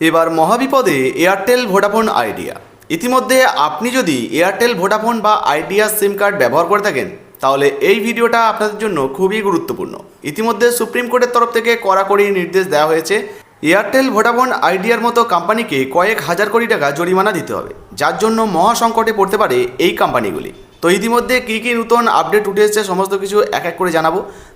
এবার মহাবিপদে Airtel Vodafone idea. ইতিমধ্যে আপনি যদি এয়ারটেল ভোডাফোন বা আইডিয়া সিম কার্ড ব্যবহার করে থাকেন, তাহলে এই ভিডিওটা আপনাদের জন্য খুবই গুরুত্বপূর্ণ। ইতিমধ্যে সুপ্রিম কোর্টের তরফ থেকে কড়াকড়ি নির্দেশ দেওয়া হয়েছে এয়ারটেল ভোডাফোন আইডিয়ার মতো কোম্পানিকে কয়েক হাজার কোটি টাকা জরিমানা দিতে হবে, যার জন্য মহা সংকটে পড়তে পারে এই কোম্পানিগুলি। তো ইতিমধ্যে কী কী নতুন আপডেট উঠে এসেছে সমস্ত কিছু এক এক করে জানাব।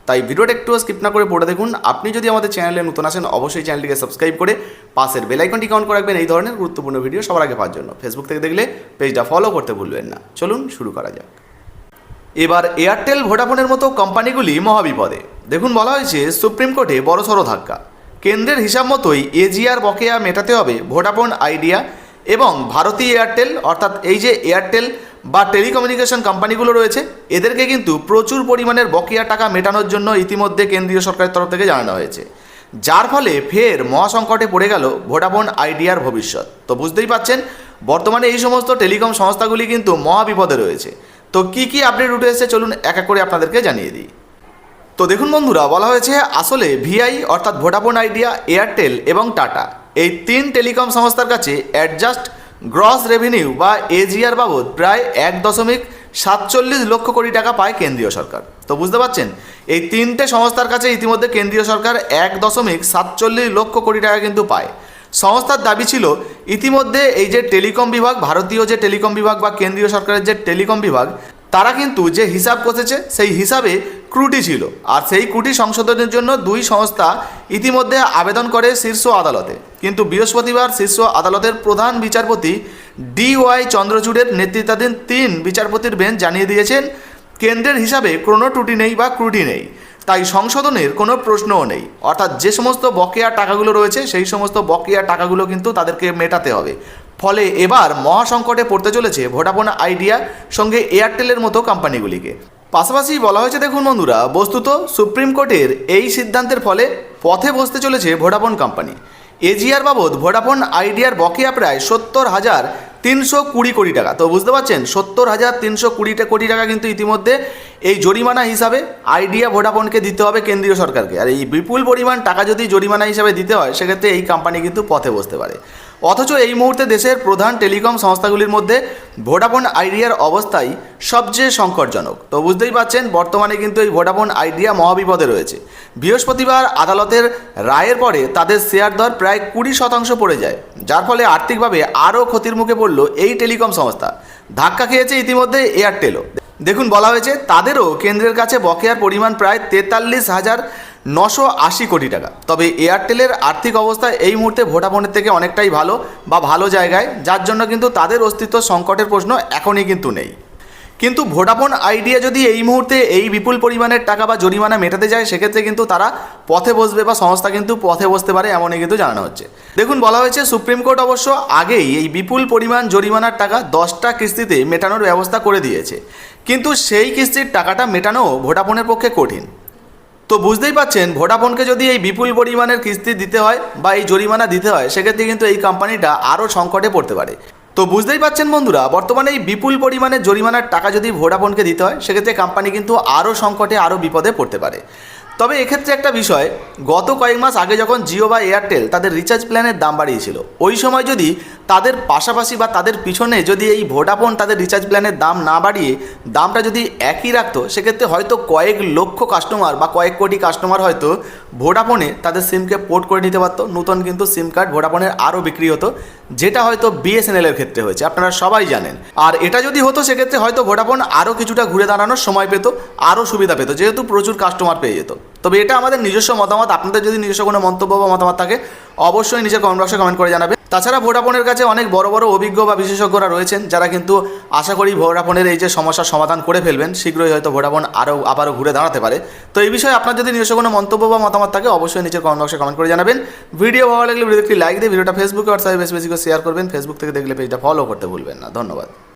তাই ভিডিওটা একটু স্কিপ না করে পড়ে দেখুন। আপনি যদি আমাদের চ্যানেলে নতুন আসেন অবশ্যই চ্যানেলটিকে সাবস্ক্রাইব করে পাশের বেল আইকনটি অন করে রাখবেন। এই ধরনের গুরুত্বপূর্ণ ভিডিও সবার আগে পাওয়ার জন্য। ফেসবুক থেকে দেখলে পেজটা ফলো করতে ভুলবেন না। চলুন শুরু করা যাক। এবার এয়ারটেল ভোডাফোনের মতো কোম্পানিগুলি মহাবিপদে। দেখুন, বলা হয়েছে, সুপ্রিম কোর্টে বড়সড় ধাক্কা। কেন্দ্রের হিসাব মতোই এজিআর বকেয়া মেটাতে হবে ভোডাফোন আইডিয়া এবং ভারতী এয়ারটেল, অর্থাৎ এই যে এয়ারটেল বা টেলিকমিউনিকেশন কোম্পানিগুলো রয়েছে, এদেরকে কিন্তু প্রচুর পরিমাণের বকেয়া টাকা মেটানোর জন্য ইতিমধ্যে কেন্দ্রীয় সরকারের তরফ থেকে জানানো হয়েছে। যার ফলে ফের মহাসংকটে পড়ে গেল ভোডাফোন আইডিয়ার ভবিষ্যৎ। তো বুঝতেই পাচ্ছেন, বর্তমানে এই সমস্ত টেলিকম সংস্থাগুলি কিন্তু মহাবিপদে রয়েছে। তো কি কি আপডেট উঠে এসেছে চলুন এক এক করে আপনাদেরকে জানিয়ে দিই। তো দেখুন বন্ধুরা, বলা হয়েছে আসলে ভিআই অর্থাৎ ভোডাফোন আইডিয়া, এয়ারটেল এবং টাটা এই তিন টেলিকম সংস্থার কাছে অ্যাডজাস্ট গ্রস রেভিনিউ বা এজিআর বাবদ প্রায় এক দশমিক সাতচল্লিশ লক্ষ কোটি টাকা পায় কেন্দ্রীয় সরকার। তো বুঝতে পারছেন? এই তিনটে সংস্থার কাছে ইতিমধ্যে কেন্দ্রীয় সরকার এক দশমিক সাতচল্লিশ লক্ষ কোটি টাকা কিন্তু পায়। সংস্থার দাবি ছিল, ইতিমধ্যে এই যে টেলিকম বিভাগ, ভারতীয় যে টেলিকম বিভাগ বা কেন্দ্রীয় সরকারের যে টেলিকম বিভাগ, তারা কিন্তু যে হিসাব কষেছে, সেই হিসাবে ত্রুটি ছিল। আর সেই ক্রুটি সংশোধনের জন্য দুই সংস্থা ইতিমধ্যে আবেদন করে শীর্ষ আদালতে। কিন্তু বৃহস্পতিবার শীর্ষ আদালতের প্রধান বিচারপতি ডি ওয়াই চন্দ্রচূড়ের নেতৃত্বাধীন তিন বিচারপতির বেঞ্চ জানিয়ে দিয়েছেন, কেন্দ্রের হিসাবে কোনো ত্রুটি নেই বা ত্রুটি নেই। তাই সংশোধনের কোনো প্রশ্নও নেই। অর্থাৎ যে সমস্ত বকেয়া টাকাগুলো রয়েছে, সেই সমস্ত বকেয়া টাকাগুলো কিন্তু তাদেরকে মেটাতে হবে। ফলে এবার মহাসংকটে পড়তে চলেছে ভোডাফোন আইডিয়া সঙ্গে এয়ারটেলের মতো কোম্পানিগুলিকে। পাশাপাশি বলা হয়েছে, দেখুন বন্ধুরা, বস্তুত সুপ্রিম কোর্টের এই সিদ্ধান্তের ফলে পথে বসতে চলেছে ভোডাফোন কোম্পানি। এজিআর বাবদ ভোডাফোন আইডিয়ার বকেয়া প্রায় সত্তর হাজার তিনশো কুড়ি কোটি টাকা। তো বুঝতে পারছেন, সত্তর হাজার তিনশো কুড়িটা কোটি টাকা কিন্তু ইতিমধ্যে এই জরিমানা হিসাবে আইডিয়া ভোডাফোনকে দিতে হবে কেন্দ্রীয় সরকারকে। আর এই বিপুল পরিমাণ টাকা যদি জরিমানা হিসাবে দিতে হয়, সেক্ষেত্রে এই কোম্পানি কিন্তু পথে বসতে পারে। অথচ এই মুহূর্তে দেশের প্রধান টেলিকম সংস্থাগুলির মধ্যে ভোডাফোন আইডিয়ার অবস্থাই সবচেয়ে সংকটজনক। তো বুঝতেই পারছেন, বর্তমানে কিন্তু এই ভোডাফোন আইডিয়া মহাবিপদে রয়েছে। বৃহস্পতিবার আদালতের রায়ের পরে তাদের শেয়ার দর প্রায় কুড়ি শতাংশ পড়ে যায়, যার ফলে আর্থিকভাবে আরও ক্ষতির মুখে পড়ল এই টেলিকম সংস্থা। ধাক্কা খেয়েছে ইতিমধ্যে এয়ারটেলও। দেখুন, বলা হয়েছে, তাদেরও কেন্দ্রের কাছে বকেয়ার পরিমাণ প্রায় তেতাল্লিশ হাজার নশো আশি কোটি টাকা। তবে এয়ারটেলের আর্থিক অবস্থা এই মুহূর্তে ভোডাফোনের থেকে অনেকটাই ভালো বা ভালো জায়গায়, যার জন্য কিন্তু তাদের অস্তিত্ব সংকটের প্রশ্ন এখনই কিন্তু নেই। কিন্তু ভোডাফোন আইডিয়া যদি এই মুহূর্তে এই বিপুল পরিমাণের টাকা বা জরিমানা মেটাতে যায়, সেক্ষেত্রে কিন্তু তারা পথে বসবে বা সংস্থা কিন্তু পথে বসতে পারে এমনই কিন্তু জানানো হচ্ছে। দেখুন, বলা হয়েছে সুপ্রিম কোর্ট অবশ্য আগেই এই বিপুল পরিমাণ জরিমানার টাকা দশটা কিস্তিতে মেটানোর ব্যবস্থা করে দিয়েছে। কিন্তু সেই কিস্তির টাকাটা মেটানো ভোডাফোনের পক্ষে কঠিন। তো বুঝতেই পাচ্ছেন, ভোডাফোনকে যদি এই বিপুল পরিমাণের কিস্তি দিতে হয় বা এই জরিমানা দিতে হয়, সেক্ষেত্রে কিন্তু এই কোম্পানিটা আরও সংকটে পড়তে পারে। তো বুঝতেই পাচ্ছেন বন্ধুরা, বর্তমানে এই বিপুল পরিমাণের জরিমানার টাকা যদি ভোডাফোনকে দিতে হয়, সেক্ষেত্রে কোম্পানি কিন্তু আরও সংকটে, আরও বিপদে পড়তে পারে। তবে এক্ষেত্রে একটা বিষয়, গত কয়েক মাস আগে যখন জিও বা এয়ারটেল তাদের রিচার্জ প্ল্যানের দাম বাড়িয়েছিল, ওই সময় যদি তাদের পাশাপাশি বা তাদের পিছনে যদি এই ভোডাফোন তাদের রিচার্জ প্ল্যানের দাম না বাড়িয়ে দামটা যদি একই রাখতো, সেক্ষেত্রে হয়তো কয়েক লক্ষ কাস্টমার বা কয়েক কোটি কাস্টমার হয়তো ভোডাফোনে তাদের সিমকে পোর্ট করে নিতে পারতো। নতুন কিন্তু সিম কার্ড ভোডাফোনের আরও বিক্রি হতো, যেটা হয়তো বিএসএনএল এর ক্ষেত্রে হয়েছে, আপনারা সবাই জানেন। আর এটা যদি হতো, সেক্ষেত্রে হয়তো ভোডাফোন আরও কিছুটা ঘুরে দাঁড়ানোর সময় পেত, আরও সুবিধা পেত, যেহেতু প্রচুর কাস্টমার পেয়ে যেত। তবে এটা আমাদের নিজস্ব মতামত, আপনাদের যদি নিজস্ব কোনো মন্তব্য বা মতামত থাকে, অবশ্যই নিজের কমেন্ট বক্সে কমেন্ট করে জানাবেন। তাছাড়া ভোডাফোনের কাছে অনেক বড় বড় অভিজ্ঞ বা বিশেষজ্ঞরা রয়েছেন, যারা কিন্তু আশা করি ভোডাফোনের এই যে সমস্যার সমাধান করে ফেলবেন, শীঘ্রই হয়তো ভোডাফোন আরও, আবারও ঘুরে দাঁড়াতে পারে। তো এই বিষয়ে আপনার যদি নিজস্ব কোনো মন্তব্য বা মতামত থাকে, অবশ্যই নিচে কমেন্ট বক্সে কমেন্ট করে জানাবেন। ভিডিও ভালো লাগলে একটি লাইক দিয়ে ভিডিওটা ফেসবুকে হোয়াটসঅ্যাপে বেশি বেশি করে শেয়ার করবেন। ফেসবুক থেকে দেখলে পেজটা ফলো করতে ভুলবেন না। ধন্যবাদ।